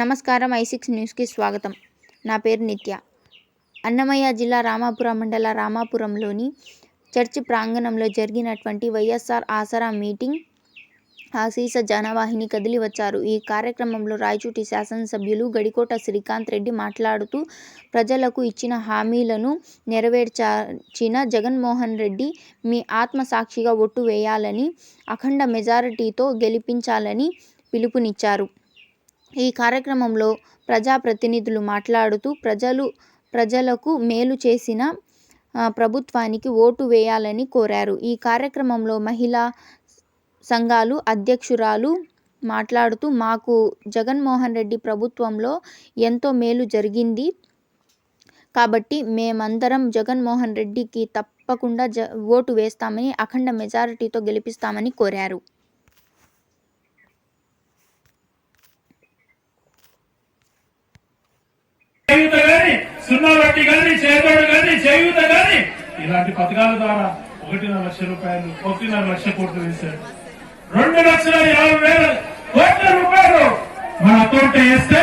నమస్కారం I six న్యూస్కి స్వాగతం. నా పేరు నిత్య. అన్నమయ్య జిల్లా రామాపురం మండల రామాపురంలోని చర్చి ప్రాంగణంలో జరిగినటువంటి వైఎస్ఆర్ ఆసరా మీటింగ్ ఆశీస జనవాహిని కదిలి వచ్చారు ఈ కార్యక్రమంలో రాయచూటి శాసనసభ్యులు గడికోట శ్రీకాంత్ రెడ్డి మాట్లాడుతూ ప్రజలకు ఇచ్చిన హామీలను నెరవేర్చిన జగన్మోహన్ రెడ్డి మీ ఆత్మసాక్షిగా ఒట్టు వేయాలని అఖండ మెజారిటీతో గెలిపించాలని పిలుపునిచ్చారు. ఈ కార్యక్రమంలో ప్రజాప్రతినిధులు మాట్లాడుతూ ప్రజలు ప్రజలకు మేలు చేసిన ప్రభుత్వానికి ఓటు వేయాలని కోరారు. ఈ కార్యక్రమంలో మహిళా సంఘాలు అధ్యక్షురాలు మాట్లాడుతూ మాకు జగన్మోహన్ రెడ్డి ప్రభుత్వంలో ఎంతో మేలు జరిగింది. కాబట్టి మేమందరం జగన్మోహన్ రెడ్డికి తప్పకుండా జ ఓటు వేస్తామని అఖండ మెజారిటీతో గెలిపిస్తామని కోరారు చేయూత గాని సున్నా వడ్డీ గాని చేదోడు గాని చేయూత గాని ఇలాంటి పథకాల ద్వారా ఒకటిన్నర లక్ష రూపాయలు ఒకటిన్నర లక్ష కోట్లు వేశారు. రెండు లక్షల యాభై వేల కోట్ల రూపాయలు మన అకౌంట్ వేస్తే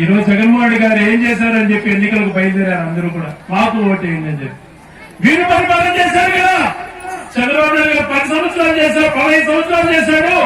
ఈ రోజు జగన్మోహన్ రెడ్డి గారు ఏం చేశారని చెప్పి ఎన్నికలకు బయలుదేరారు అందరూ కూడా. మాకు ఓటు వేయండి అని చెప్పి. పని పరిపాలన చేశారు కదా. చంద్రబాబు నాయుడు గారు పది సంవత్సరాలు చేశారు పదహైదు సంవత్సరాలు చేశాడు.